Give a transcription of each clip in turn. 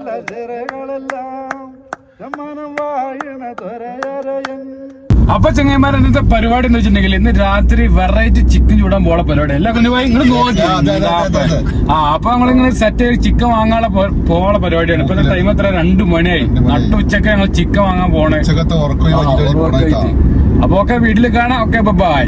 നല്ല ചിറകളെല്ലാം സമ്മാനം വായണ തൊരയറയൻ അപ്പൊ ചെങ്ങന്മാർ ഇന്നത്തെ പരിപാടി എന്ന് വെച്ചിട്ടുണ്ടെങ്കിൽ ഇന്ന് രാത്രി വെറൈറ്റി ചിക്കൻ ചൂടാൻ പോളെ പരിപാടി. അല്ല കുഞ്ഞുപോയി നിങ്ങൾ നോക്കി. ആ അപ്പൊ നമ്മളിങ്ങനെ സെറ്റ് ചിക്കൻ വാങ്ങാനുള്ള പോളെ പരിപാടിയാണ്. ഇപ്പൊ ടൈം എത്ര രണ്ടു മണിയായി. രണ്ട് മണിയായി. നട്ടു ഉച്ചയ്ക്ക് ഞങ്ങൾ ചിക്കൻ വാങ്ങാൻ പോണേ. അപ്പൊ ഒക്കെ വീട്ടിൽ കാണാം. ഓക്കെ ബൈ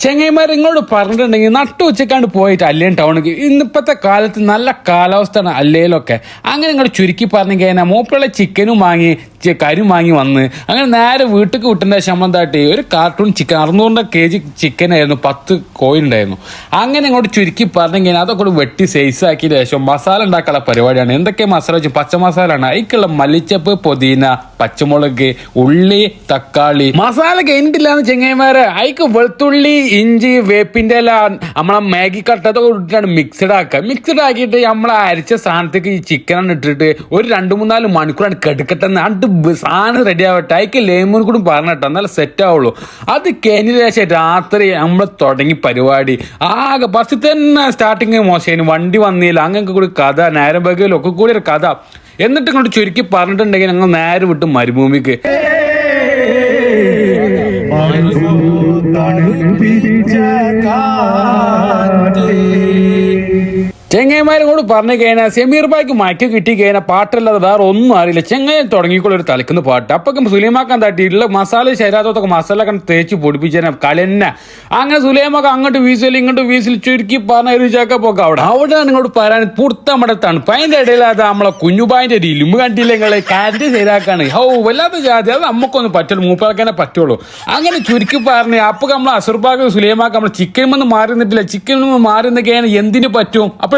ചെങ്ങൈമാർ ഇങ്ങോട്ട് പറഞ്ഞിട്ടുണ്ടെങ്കിൽ നട്ടു ഉച്ചക്കാണ്ട് പോയിട്ട് അല്ലേൻ ടൗണിക്ക് ഇന്നിപ്പത്തെ കാലത്ത് നല്ല കാലാവസ്ഥയാണ് അല്ലേലൊക്കെ. അങ്ങനെ ഇങ്ങോട്ട് ചുരുക്കി പറഞ്ഞു കഴിഞ്ഞാൽ മൂപ്പുള്ള ചിക്കനും വാങ്ങി കരിയും വാങ്ങി വന്ന് അങ്ങനെ നേരെ വീട്ടിൽ കിട്ടുന്ന ശമ്പളം താട്ടി ഒരു കാർട്ടൂൺ ചിക്കൻ അറുന്നൂറിന്റെ കെ ജി ചിക്കൻ ആയിരുന്നു പത്ത് കോയിൻ ഉണ്ടായിരുന്നു. അങ്ങനെ ഇങ്ങോട്ട് ചുരുക്കി പറഞ്ഞെങ്കിൽ അതൊക്കെ കൂടി വെട്ടി സൈസ് ആക്കിയ ശേഷം മസാല ഉണ്ടാക്കാനുള്ള പരിപാടിയാണ്. എന്തൊക്കെ മസാല വെച്ചു? പച്ച മസാല ആണ് അതിക്കുള്ള മല്ലിച്ചപ്പ് പൊതീന പച്ചമുളക് ഉള്ളി തക്കാളി. മസാല കഴിഞ്ഞിട്ടില്ലാന്ന് ചെങ്ങൈമാരെ അതിക്ക് വെളുത്തുള്ളി ഇഞ്ചി വേപ്പിന്റെ ഇല നമ്മളെ മാഗി കട്ട അതൊക്കെ ഇട്ടിട്ടാണ് മിക്സഡ് ആക്കുക. മിക്സഡ് ആക്കിയിട്ട് നമ്മളെ അരിച്ച സാധനത്തേക്ക് ഈ ചിക്കനാണ് ഇട്ടിട്ട് ഒരു രണ്ട് മൂന്നാൽ മണിക്കൂറാണ് കെടുക്കട്ടെന്ന് അണ്ട് സാധനം റെഡി ആവട്ടെ. അയക്ക് ലേമൂൻ കൂടി പറഞ്ഞിട്ടോ എന്നാലും സെറ്റ് ആവുള്ളൂ. അത് കഴിഞ്ഞ ശേഷം രാത്രി നമ്മൾ തുടങ്ങി പരിപാടി. ആകെ ബസ്സിൽ തന്നെ സ്റ്റാർട്ടിങ് മോശമായിരുന്നു വണ്ടി വന്നില്ല. അങ്ങനെയൊക്കെ കൂടി കഥ. നേരം ബഗയിലും ഒക്കെ കൂടി ഒരു കഥ. എന്നിട്ട് ഇങ്ങോട്ട് ചുരുക്കി പറഞ്ഞിട്ടുണ്ടെങ്കിൽ ഞങ്ങൾ നേരെ വിട്ട് മരുഭൂമിക്ക്. ചെങ്ങൈമാരും കൂടി പറഞ്ഞു കഴിഞ്ഞാൽ സെമീർ ബായ്ക്ക് മയക്ക് കിട്ടി കഴിഞ്ഞാൽ പാട്ടല്ലാതെ വേറെ ഒന്നും അറിയില്ല. ചെങ്ങായി തുടങ്ങിക്കൊള്ളൊരു തലക്കുന്ന പാട്ട്. അപ്പം സുലൈമാക്കാൻ തട്ടിയിട്ടുള്ള മസാല ശരീരത്തൊക്കെ മസാല കണ്ട് തേച്ച് പൊടിപ്പിച്ചാൽ കളന്നെ അങ്ങനെ സുലൈമാക്ക അങ്ങോട്ട് വീസിൽ ഇങ്ങോട്ട് വീസിൽ ചുരുക്കി പറഞ്ഞ ഒരു ചക്ക പോക്ക് അവിടെ. അവിടെയാണ് ഇങ്ങോട്ട് പറയാൻ പുറത്ത നമ്മുടെ തണുപ്പ്. അതിന്റെ ഇടയിൽ അത് നമ്മളെ കുഞ്ഞുബായിന്റെ ഒരു ഇലുമ്പ് കണ്ടില്ല നിങ്ങളെ? ശരിയാക്കാണ്. ഹോ വല്ലാത്ത ജാതി. അത് നമുക്കൊന്നും പറ്റുള്ളൂ മൂപ്പാക്കാനെ പറ്റുള്ളൂ. അങ്ങനെ ചുരുക്കി പറഞ്ഞ് അപ്പം നമ്മൾ അസുർബാഗ് സുലൈമാക്ക നമ്മൾ ചിക്കൻ വന്ന് മാറി നിന്നിട്ടില്ല. ചിക്കൻ വന്ന് മാറി നിന്നൊക്കെയാണ് എന്തിനു പറ്റും? അപ്പൊ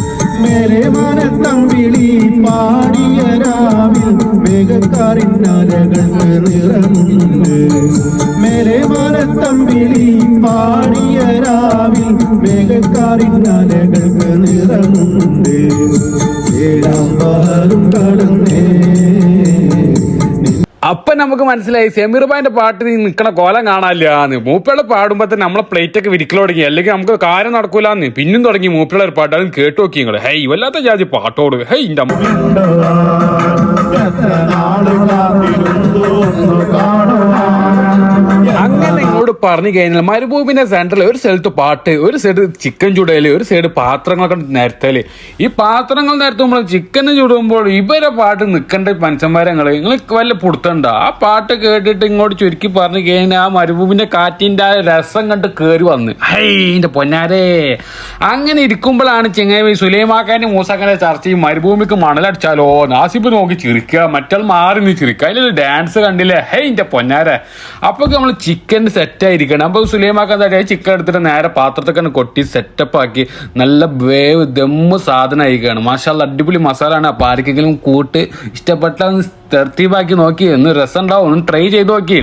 മേലെ മനത്തമ്പിളി പാടിയ രാവിൽ മേഘക്കാറിനരകൾക്ക് നിറമുണ്ട്. മേലെ മനത്തമ്പിളി പാടിയ രാവിൽ മേഘക്കാറിനരകൾക്ക് നിറമുണ്ട്. ഏഴാം പാലും കടന്നേ. അപ്പൊ നമുക്ക് മനസ്സിലായി സെമീർബായിന്റെ നീ നിൽക്കണ കോലം കാണാനില്ലാന്ന്. മൂപ്പയുടെ പാടുമ്പോൾ തന്നെ നമ്മളെ പ്ലേറ്റ് ഒക്കെ വിരിക്കൽ തുടങ്ങി അല്ലെങ്കിൽ നമുക്ക് കാര്യം നടക്കൂലെന്ന്. പിന്നും തുടങ്ങി മൂപ്പയുടെ ഒരു പാട്ട് അതും കേട്ടു നോക്കി നിങ്ങൾ ഹൈ വല്ലാത്ത ജാതി പാട്ടോട്. ഹൈ ഇന്റെ അമ്മ. അങ്ങനെ ഇങ്ങോട്ട് പറഞ്ഞു കഴിഞ്ഞാൽ മരുഭൂമിന്റെ സെന്ററിൽ ഒരു സ്ഥലത്ത് പാട്ട് ഒരു സൈഡ് ചിക്കൻ ചുടൽ ഒരു സൈഡ് പാത്രങ്ങളൊക്കെ നിരത്തൽ. ഈ പാത്രങ്ങൾ നിരത്തുമ്പോൾ ചിക്കൻ ചുടുമ്പോൾ ഇവരെ പാട്ട് നിൽക്കേണ്ട മനുഷ്യന്മാരെ നിങ്ങൾ നിങ്ങൾ വല്ല പുടുത്തണ്ട? ആ പാട്ട് കേട്ടിട്ട് ഇങ്ങോട്ട് ചുരുക്കി പറഞ്ഞു കഴിഞ്ഞാൽ ആ മരുഭൂമിന്റെ കാറ്റിന്റെ ആ രസം കണ്ട് കയറി വന്ന്. ഹൈന്റെ പൊന്നാരേ. അങ്ങനെ ഇരിക്കുമ്പോഴാണ് ചെങ്ങായി സുലൈമാക്കാനും മൂസാക്കാന്റെ ചർച്ച ചെയ്യും മരുഭൂമിക്ക് മണലടിച്ചാലോ? നാസിബ് നോക്കി ചിരിക്കുക മറ്റാൾ മാറി നീ ചിരിക്കുക. അതിലൊരു ഡാൻസ് കണ്ടില്ലേ? ഹേ ഇന്റെ പൊന്നാരെ. അപ്പൊ നമ്മൾ ചിക്കൻ സെറ്റ് ആയിരിക്കണം. അപ്പോൾ സുലൈമാക്കാൻ തടിയ ചിക്കൻ എടുത്തിട്ട് നേരെ പാത്രത്തിൽ തന്നെ കൊട്ടി സെറ്റപ്പ് ആക്കി നല്ല വേവ് ദമ്മ് സാധനം ആയിരിക്കുകയാണ് മാഷാല്ല അടിപൊളി മസാലയാണ്. ആണ് അപ്പൊ ആർക്കെങ്കിലും കൂട്ട് ഇഷ്ടപ്പെട്ട തെർത്തീവാക്കി നോക്കി. എന്ന് രസം ഉണ്ടാവും. ഒന്ന് ട്രൈ ചെയ്ത് നോക്കി.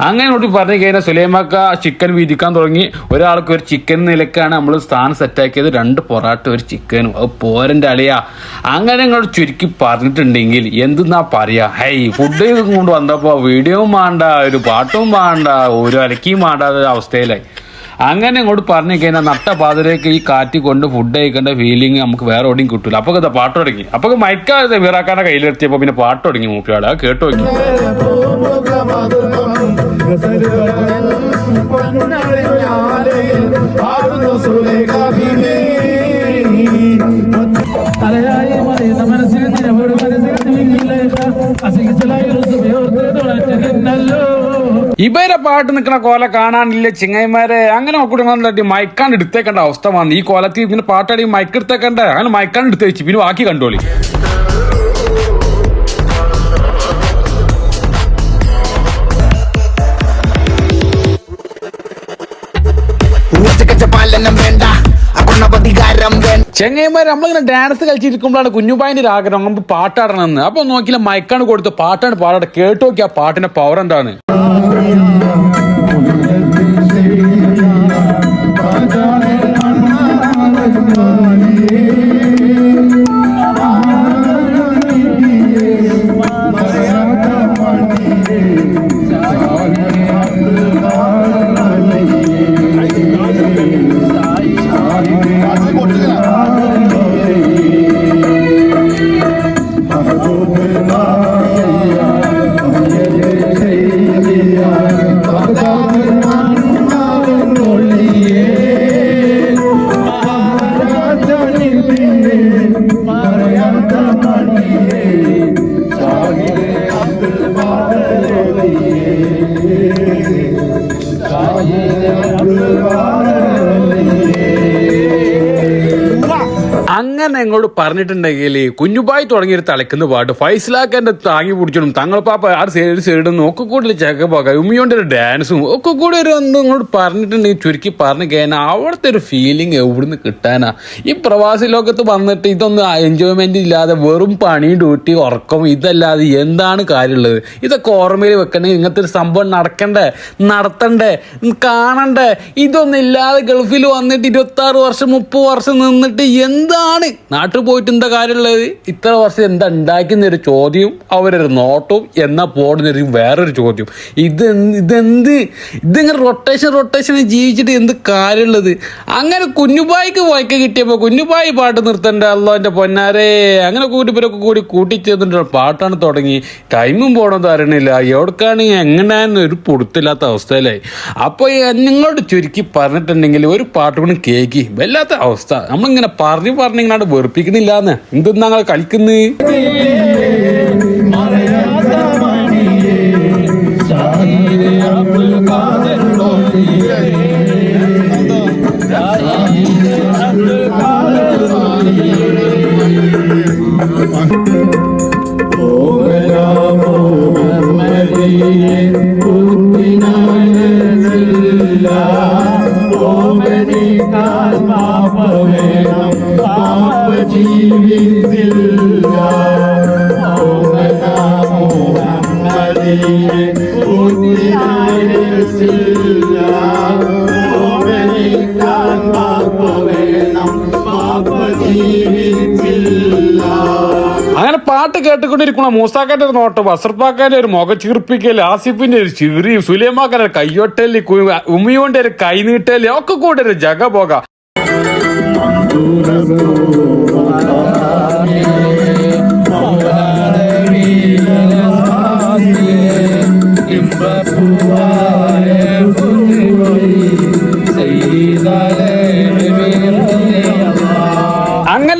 അങ്ങനെ നോട്ടി പറഞ്ഞു കഴിഞ്ഞാൽ സുലൈമാക്ക ചിക്കൻ വീതിക്കാൻ തുടങ്ങി. ഒരാൾക്ക് ഒരു ചിക്കൻ നിലക്കാണ് നമ്മൾ സ്ഥാനം സെറ്റാക്കിയത് രണ്ട് പൊറാട്ട ഒരു ചിക്കനും അത് പോരന്റെ അളിയാ. അങ്ങനെ ഇങ്ങോട്ട് ചുരുക്കി പറഞ്ഞിട്ടുണ്ടെങ്കിൽ എന്തെന്നാ പറയാ? ഹൈ ഫുഡ് കൊണ്ട് വന്നപ്പോ വീഡിയോ വേണ്ട ഒരു പാട്ടും വേണ്ട ഒരു അലക്കിയും വേണ്ട അവസ്ഥയിലായി. അങ്ങനെ ഇങ്ങോട്ട് പറഞ്ഞു കഴിഞ്ഞാൽ നട്ട പാതിരേക്ക് ഈ കാറ്റി കൊണ്ട് ഫുഡ് കഴിക്കേണ്ട ഫീലിംഗ് നമുക്ക് വേറെ എവിടെയും കിട്ടൂല. അപ്പൊ ഇതാ പാട്ട് തുടങ്ങി. അപ്പൊ മയക്കാതെ വീറാക്കാന്റെ കയ്യിലെത്തിയപ്പോ പിന്നെ പാട്ട് തുടങ്ങി മൂപ്പിയാട് കേട്ടു ഇവരെ പാട്ട് നിൽക്കുന്ന കോല കാണാനില്ല ചിങ്ങൈമാരെ അങ്ങനെ നോക്കി മയക്കാണ്ട് എടുത്തേക്കേണ്ട അവസ്ഥ വന്നു. ഈ കോലത്തിൽ പിന്നെ പാട്ടാടി മയക്ക് എടുത്തേക്കണ്ട? അങ്ങനെ മയക്കാണ്ട് എടുത്ത് വെച്ച് പിന്നെ ബാക്കി കണ്ടോളി. വേണ്ട. അധികാരം ചെങ്ങൈമാർ നമ്മളിങ്ങനെ ഡാൻസ് കളിച്ചിരിക്കുമ്പോഴാണ് കുഞ്ഞുബായിന്റെ ഒരു ആഗ്രഹം. നമുക്ക് പാട്ടാടണമെന്ന്. അപ്പൊ നോക്കിയില്ല മൈക്കാണ് കൊടുത്ത് പാട്ടാണ് പാടാട്ടെ കേട്ടു നോക്കി ആ പാട്ടിന്റെ പവർ എന്താണ്? അങ്ങനെ നിങ്ങളോട് പറഞ്ഞിട്ടുണ്ടെങ്കിൽ കുഞ്ഞുബായി തുടങ്ങിയൊരു തളയ്ക്കുന്ന പാട്ട് ഫൈസലാക്കന്റെ താങ്ങി പിടിച്ചോളും. തങ്ങൾ പാപ്പ ആ സൈഡ് സൈഡും ഒക്കെ കൂടുതൽ ചെക്കപ്പൊക്കെ ഉമ്മിയോന്റെ ഒരു ഡാൻസും ഒക്കെ കൂടി ഒരു ഒന്ന് ഇങ്ങോട്ട് പറഞ്ഞിട്ടുണ്ടെങ്കിൽ ചുരുക്കി പറഞ്ഞു കഴിഞ്ഞാൽ അവിടുത്തെ ഒരു ഫീലിംഗ് എവിടുന്ന് കിട്ടാനാ? ഈ പ്രവാസി ലോകത്ത് വന്നിട്ട് ഇതൊന്നും എൻജോയ്മെന്റ് ഇല്ലാതെ വെറും പണി ഡ്യൂട്ടി ഉറക്കം ഇതല്ലാതെ എന്താണ് കാര്യമുള്ളത്? ഇതൊക്കെ ഓർമ്മയിൽ വെക്കണമെങ്കിൽ ഇങ്ങനത്തെ ഒരു സംഭവം നടക്കണ്ടേ? നടത്തണ്ടേ? കാണണ്ടേ? ഇതൊന്നും ഇല്ലാതെ ഗൾഫിൽ വന്നിട്ട് ഇരുപത്തി ആറ് വർഷം മുപ്പത് വർഷം നിന്നിട്ട് എന്താണ് നാട്ടിൽ പോയിട്ട് എന്താ കാര്യമുള്ളത്? ഇത്ര വർഷം എന്താ ഉണ്ടാക്കുന്നൊരു ചോദ്യവും അവരൊരു നോട്ടവും എന്നാ പോടുന്നൊരു വേറൊരു ചോദ്യം. ഇത് ഇതെന്ത്? ഇതിങ്ങനെ റൊട്ടേഷൻ റൊട്ടേഷൻ ജീവിച്ചിട്ട് എന്ത് കാര്യമുള്ളത്? അങ്ങനെ കുഞ്ഞുബായിക്ക് വായിക്ക കിട്ടിയപ്പോൾ കുഞ്ഞുബായി പാട്ട് നിർത്തണ്ട എന്റെ പൊന്നാരെ. അങ്ങനെ കൂടി കൂടി കൂട്ടിച്ചേർന്നിട്ട് പാട്ടാണ് തുടങ്ങി. ടൈമും പോകണമെന്ന് അറിയണില്ല. എവിടേക്കാണ് എങ്ങനെയാന്ന് ഒരു പൊടുത്തില്ലാത്ത അവസ്ഥയിലായി. അപ്പോൾ നിങ്ങളോട് ചുരുക്കി പറഞ്ഞിട്ടുണ്ടെങ്കിൽ ഒരു പാട്ട് കൂടി കേൾക്കി വല്ലാത്ത അവസ്ഥ. നമ്മളിങ്ങനെ പറഞ്ഞു പറഞ്ഞിങ്ങനെ വെറുപ്പിക്കുന്നില്ലാന്ന് എന്തെന്നാ ഞങ്ങൾ കളിക്കുന്നത് അങ്ങനെ കേട്ടുകൊണ്ടിരിക്കുന്ന മൂസാക്കാന്റെ ഒരു നോട്ടം അസർപ്പാക്കാന്റെ ഒരു മുഖ ചീർപ്പിക്കൽ ആസിഫിന്റെ ഒരു ചിറി സുലൈമാക്കാൻ ഒരു കയ്യൊട്ടൽ ഉമ്മിയോന്റെ ഒരു കൈനീട്ടൽ ഒക്കെ കൂടെ ഒരു ജഗ പോക അങ്ങനെ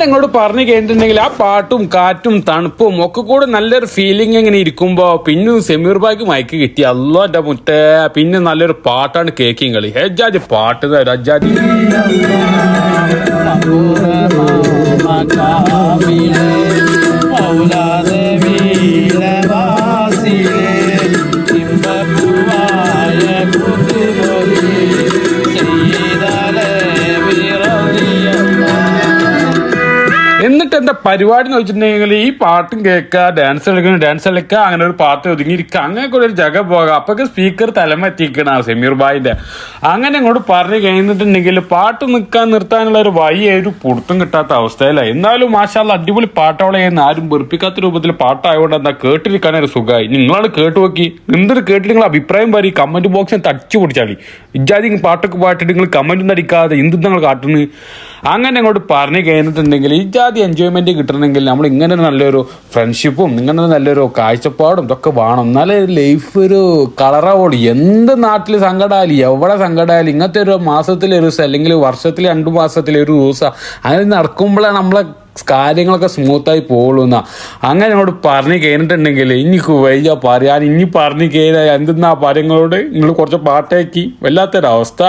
ഇങ്ങോട്ട് പറഞ്ഞു കേട്ടിട്ടുണ്ടെങ്കിൽ ആ പാട്ടും കാറ്റും തണുപ്പും ഒക്കെ കൂടെ നല്ലൊരു ഫീലിംഗ് ഇങ്ങനെ ഇരിക്കുമ്പോ പിന്നെ സെമീർ ബാഗ് മയക്ക് കിട്ടി. അല്ലോ എന്റെ മുത്തേ. പിന്നെ നല്ലൊരു പാട്ടാണ് കേക്കിങ് കളി. ഹെജാജ് പാട്ട് തരും എന്നിട്ട് എന്താ പരിപാടി എന്ന് വെച്ചിട്ടുണ്ടെങ്കിൽ ഈ പാട്ടും കേൾക്കുക ഡാൻസ് കളിക്കുക ഡാൻസ് കളിക്കുക അങ്ങനെ ഒരു പാട്ട് ഒതുങ്ങിയിരിക്കുക അങ്ങനെ കൂടെ ഒരു ജഗ പോകാം. അപ്പൊക്കെ സ്പീക്കർ തലമ എത്തിക്കണം സെമീർ ബായിന്റെ അങ്ങനെ അങ്ങോട്ട് പറഞ്ഞു കഴിഞ്ഞിട്ടുണ്ടെങ്കിൽ പാട്ട് നിൽക്കാൻ നിർത്താനുള്ള ഒരു ഒരു പുടുത്തം കിട്ടാത്ത അവസ്ഥയിലായി എന്നാലും മാഷാല്ല അടിപൊളി പാട്ടോളെ ആരും വെറുപ്പിക്കാത്ത രൂപത്തിൽ പാട്ടായതുകൊണ്ട് എന്താ കേട്ടിരിക്കാൻ ഒരു സുഖമായി. നിങ്ങളാണ് കേട്ടു നോക്കി. എന്തൊരു കേട്ടിട്ട് നിങ്ങൾ അഭിപ്രായം പറയും. കമന്റ് ബോക്സിൽ തടിച്ചു പിടിച്ചാളി. ഇജാതി പാട്ടൊക്കെ പാട്ടിട്ട് നിങ്ങൾ കമന്റ് അടിക്കാതെ എന്ത് നിങ്ങൾ കാട്ടുന്നു. അങ്ങനെ അങ്ങോട്ട് പറഞ്ഞു കഴിഞ്ഞിട്ടുണ്ടെങ്കിൽ ഈ ജാതി എൻജോയ്മെന്റ് കിട്ടണമെങ്കിൽ നമ്മൾ ഇങ്ങനെ നല്ലൊരു ഫ്രണ്ട്ഷിപ്പും ഇങ്ങനെ നല്ലൊരു കാഴ്ചപ്പാടും ഇതൊക്കെ വേണം. എന്നാലേ ലൈഫ് ഒരു കളറാവുള്ളൂ എന്ത് നാട്ടിൽ സങ്കടമായാലും എവിടെ സങ്കടമായാലും ഇങ്ങനത്തെ ഒരു മാസത്തിൽ ഒരു ദിവസം അല്ലെങ്കിൽ വർഷത്തിൽ രണ്ട് മാസത്തിൽ ഒരു ദിവസം അങ്ങനെ നടക്കുമ്പോഴാണ് നമ്മളെ കാര്യങ്ങളൊക്കെ സ്മൂത്തായി പോകുള്ളൂ എന്നാ. അങ്ങനെ അങ്ങോട്ട് പറഞ്ഞു കഴിഞ്ഞിട്ടുണ്ടെങ്കിൽ ഇനി വൈജ പറയാൻ ഇനി പറഞ്ഞു കഴിഞ്ഞാൽ എന്തെന്നാ കാര്യങ്ങളോട് നിങ്ങൾ കുറച്ച് പാട്ടാക്കി വല്ലാത്തൊരവസ്ഥ.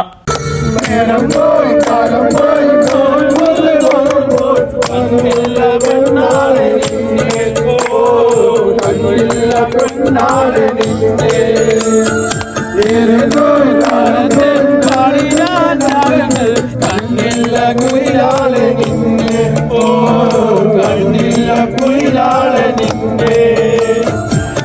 കണ്ണിൽ കണ്ണില്ല കുയിലാളെ നിന്നെ. ഓ കണ്ണില്ല കുയിലാളെ നിന്നെ.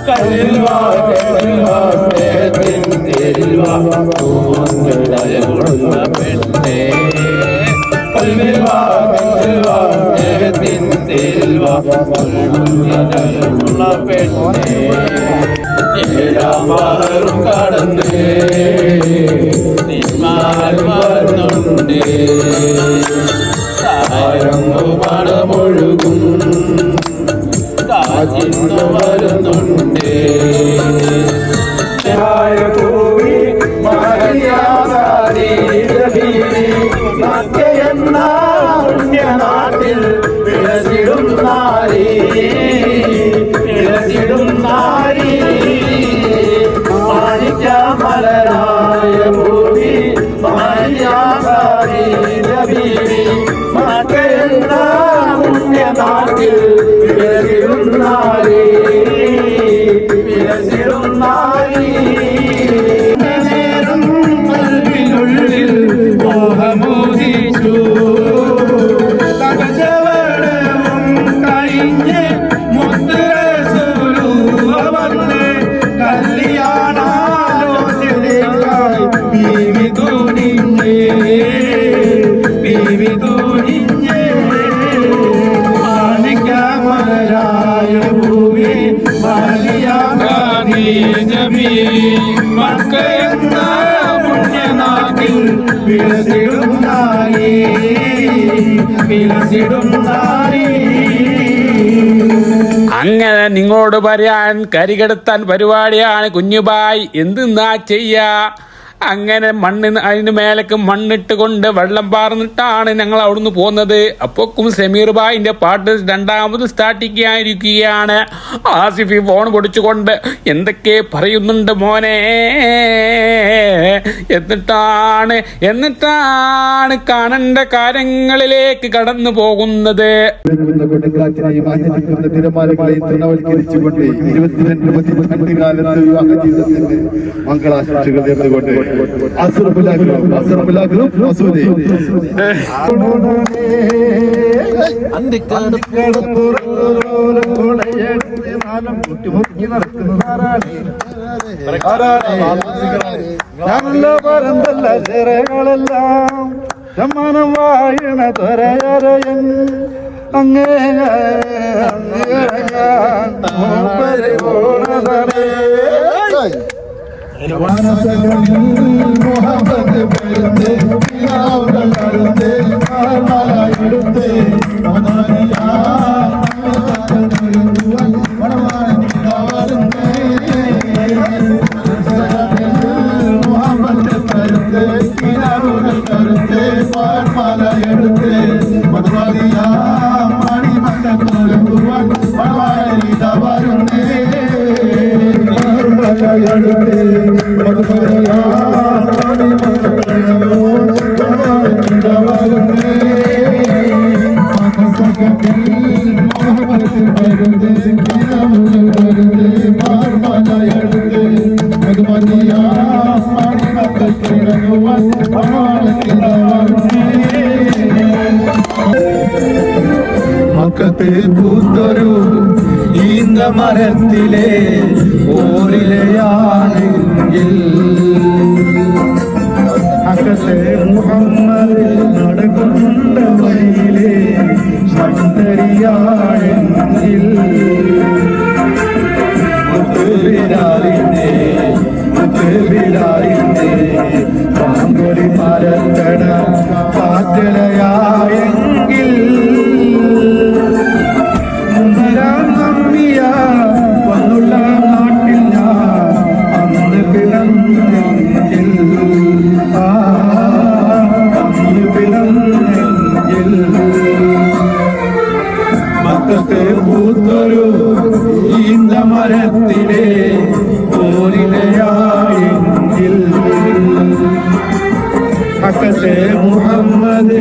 കണ്ണിൽ വാ കണ്ണിൽ വാ സ്നേഹത്തിൻ തേരിൽ വാ പൂമൊന്നഴകുള്ള പെണ്ണേ. കണ്ണിൽ വാ കണ്ണിൽ വാ സ്നേഹത്തിൻ പൂമൊന്നഴകുള്ള പെണ്ണേ ഏഴാമാറും കടന്നേ നിന്മാൽ വരുന്നുണ്ട് ആരംഭ പണമൊഴുകും കാറ്റിന്നു വരുന്നുണ്ട് അങ്ങനെ നിങ്ങളോട് പറയാൻ കരികെടുത്താൻ പരിപാടിയാണ് കുഞ്ഞുബായ്. എന്തെന്നാ ചെയ്യാ? അങ്ങനെ മണ്ണിന് അതിന് മേലേക്ക് മണ്ണിട്ട് കൊണ്ട് വെള്ളം പാർന്നിട്ടാണ് ഞങ്ങൾ അവിടുന്ന് പോകുന്നത് അപ്പോക്കും സമീർ ബായിന്റെ പാട്ട് രണ്ടാമത് സ്റ്റാർട്ടിക്കായിരിക്കുകയാണ് ആസിഫി ഫോൺ പൊടിച്ചുകൊണ്ട് എന്തൊക്കെ പറയുന്നുണ്ട് മോനെ? എന്നിട്ടാണ് എന്നിട്ടാണ് കാണേണ്ട കാര്യങ്ങളിലേക്ക് കടന്നു പോകുന്നത്. ഒഴുകുന്ന കൊടുങ്കാറ്റിനെയും ആഞ്ഞടിക്കുന്ന തിരമാലകളെയും തൃണവൽക്കരിച്ചുകൊണ്ട് ഇരുപത്തിരണ്ട് പതിനെട്ട് കാലത്ത് വിവാഹ ജീവിതത്തിന്റെ മംഗളാശംസകൾ നേർന്നുകൊണ്ട് ഞാനല്ല പറന്തല്ല ചിറകളെല്ലാം സമ്മാനം വായണ ത്വരയരയൻ അങ്ങേ മുഹമ്മദ് പേരുണ്ട് പിതാവുകൾ അരുണ്ട് എടുത്ത് പിതാവുകൾ കരുത്ത് പാർമാല എടുത്ത് മക്കത്തെ പൂത്തൊരു ഈന്ത മരത്തിലെ ഓരിലയാണെങ്കിൽ അക്കത്തെ മുഹമ്മദ് നടക്കുന്ന വഴിയിലെ സന്തരിയാണെങ്കിൽ മുഹമ്മദ്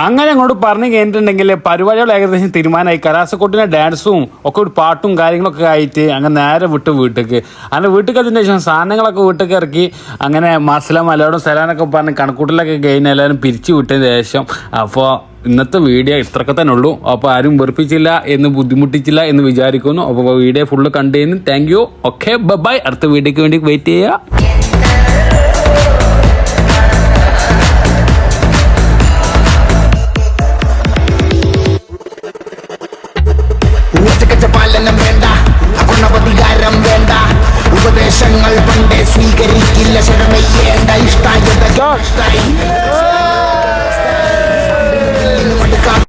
അങ്ങനെ അങ്ങോട്ട് പറഞ്ഞു കഴിഞ്ഞിട്ടുണ്ടെങ്കിൽ പരിപാടികൾ ഏകദേശം തീരുമാനമായി. കലാസക്കൊട്ടിന്റെ ഡാൻസും ഒക്കെ ഒരു പാട്ടും കാര്യങ്ങളൊക്കെ ആയിട്ട് അങ്ങനെ നേരെ വിട്ട് വീട്ടിലേക്ക് അങ്ങനെ വീട്ടിലേക്ക് അതിന് ശേഷം സാധനങ്ങളൊക്കെ വീട്ടിലേക്ക് ഇറക്കി അങ്ങനെ മസല മലയോടും സലാനൊക്കെ പറഞ്ഞ് കണക്കൂട്ടിലൊക്കെ കഴിഞ്ഞ് എല്ലാവരും പിരിച്ചു വിട്ടതിന് ശേഷം അപ്പോൾ ഇന്നത്തെ വീഡിയോ ഇത്രയൊക്കെ തന്നെ ഉള്ളൂ. അപ്പോൾ ആരും വെറുപ്പിച്ചില്ല എന്ന് ബുദ്ധിമുട്ടിച്ചില്ല എന്ന് വിചാരിക്കുന്നു. അപ്പോൾ വീഡിയോ ഫുള്ള് കണ്ടതിന് താങ്ക് യു ഓക്കെ ബൈ അടുത്ത വീഡിയോക്ക് വേണ്ടി വെയിറ്റ് ചെയ്യുക. ഊർജകച്ച പാലനം വേണ്ട അഗുണവധികാരം വേണ്ട. ഉപദേശങ്ങൾ പണ്ടേ സ്വീകരിക്കില്ല ശരമയ്യേണ്ട ഇഷ്ടായി.